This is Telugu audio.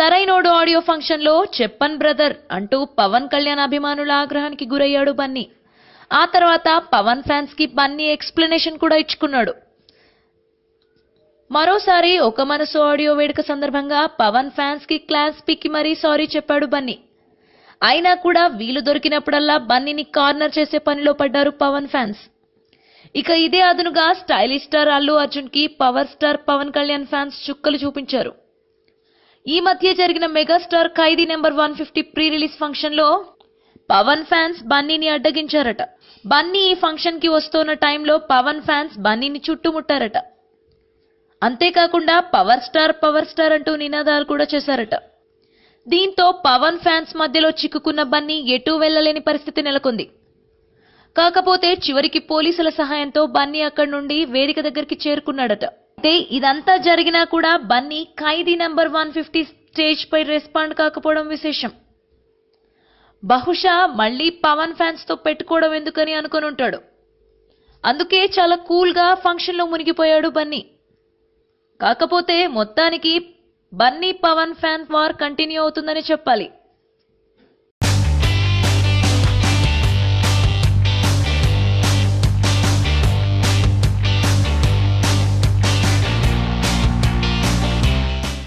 సరైనోడు ఆడియో ఫంక్షన్లో చెప్పన్ బ్రదర్ అంటూ పవన్ కళ్యాణ్ అభిమానుల ఆగ్రహానికి గురయ్యాడు బన్నీ. ఆ తర్వాత పవన్ ఫ్యాన్స్కి బన్నీ ఎక్స్ప్లెనేషన్ కూడా ఇచ్చుకున్నాడు. మరోసారి ఒక మనసు ఆడియో వేడుక సందర్భంగా పవన్ ఫ్యాన్స్కి క్లాస్ పిక్కి మరీ సారీ చెప్పాడు బన్నీ. అయినా కూడా వీలు దొరికినప్పుడల్లా బన్నీని కార్నర్ చేసే పనిలో పడ్డారు పవన్ ఫ్యాన్స్. ఇక ఇదే అదునుగా స్టైలిష్ స్టార్ అల్లు అర్జున్కి power star Pawan Kalyan fans చుక్కలు చూపించారు. ఈ మధ్య జరిగిన megastar Khaidi number one fifty pre release ఫంక్షన్లో పవన్ ఫ్యాన్స్ బన్నీని అడ్డగించారట. బన్నీ ఈ ఫంక్షన్కి వస్తున్న టైంలో పవన్ ఫ్యాన్స్ బన్నీని చుట్టుముట్టారట. అంతేకాకుండా పవర్ స్టార్ పవర్ స్టార్ అంటూ నినాదాలు కూడా చేశారట. దీంతో పవన్ ఫ్యాన్స్ మధ్యలో చిక్కుకున్న బన్నీ ఎటూ వెళ్ళలేని పరిస్థితి నెలకొంది. కాకపోతే చివరికి పోలీసుల సహాయంతో బన్నీ అక్కడి నుండి వేదిక దగ్గరికి చేరుకున్నాడట. అయితే ఇదంతా జరిగినా కూడా Bunny Khaidi number one fifty stage పై రెస్పాండ్ కాకపోవడం విశేషం. బహుశా మళ్ళీ పవన్ ఫ్యాన్స్తో పెట్టుకోవడం ఎందుకని అనుకొని ఉంటాడు. అందుకే చాలా కూల్గా ఫంక్షన్లో మునిగిపోయాడు బన్నీ. కాకపోతే మొత్తానికి Bunny Pawan fan war continue అవుతుందని చెప్పాలి.